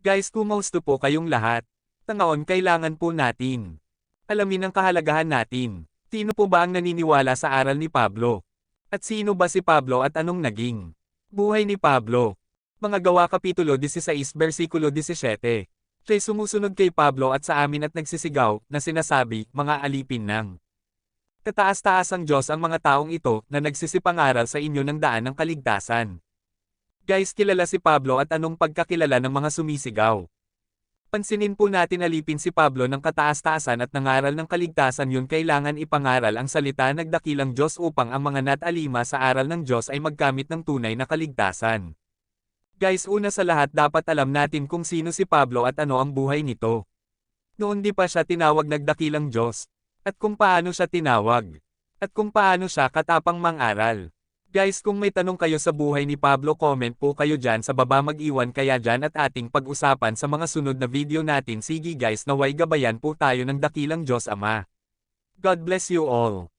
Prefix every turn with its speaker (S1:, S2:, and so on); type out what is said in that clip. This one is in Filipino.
S1: Guys kumusto po kayong lahat? Tangaon kailangan po natin. Alamin ang kahalagahan natin. Sino po ba ang naniniwala sa aral ni Pablo? At sino ba si Pablo at anong naging? Buhay ni Pablo. Mga gawa Kapitulo 16 versikulo 17. Siya'y sumusunod kay Pablo at sa amin at nagsisigaw, na sinasabi, mga alipin ng. Kataas-taas ang Diyos ang mga taong ito, na nagsisipangaral sa inyo ng daan ng kaligtasan. Guys kilala si Pablo at anong pagkakilala ng mga sumisigaw. Pansinin po natin alipin si Pablo ng kataas-taasan at nangaral ng kaligtasan yun kailangan ipangaral ang salita nagdakilang Diyos upang ang mga natalima sa aral ng Diyos ay magkamit ng tunay na kaligtasan. Guys una sa lahat dapat alam natin kung sino si Pablo at ano ang buhay nito. Noon di pa siya tinawag nagdakilang Diyos. At kung paano siya tinawag. At kung paano siya katapang mangaral. Guys kung may tanong kayo sa buhay ni Pablo comment po kayo dyan sa baba mag-iwan kaya dyan at ating pag-usapan sa mga sunod na video natin sige guys naway gabayan po tayo ng dakilang Diyos Ama. God bless you all.